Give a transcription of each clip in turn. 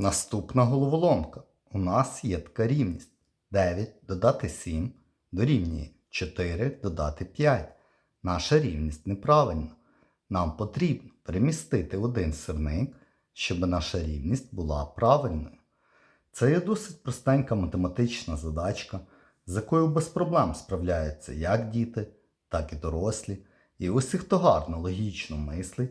Наступна головоломка. У нас є така рівність. 9 додати 7 дорівнює 4 додати 5. Наша рівність неправильна. Нам потрібно перемістити один сирник, щоб наша рівність була правильною. Це є досить простенька математична задачка, з якою без проблем справляються як діти, так і дорослі. І усі, хто гарно логічно мислить,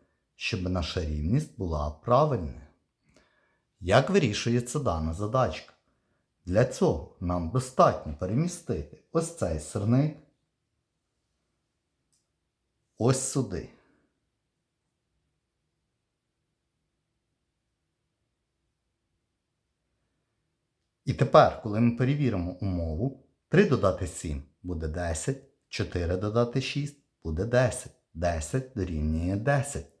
щоб наша рівність була правильною. Як вирішується дана задачка? Для цього нам достатньо перемістити ось цей сирник ось сюди. І тепер, коли ми перевіримо умову, 3 додати 7 буде 10, 4 додати 6 буде 10. 10 дорівнює 10.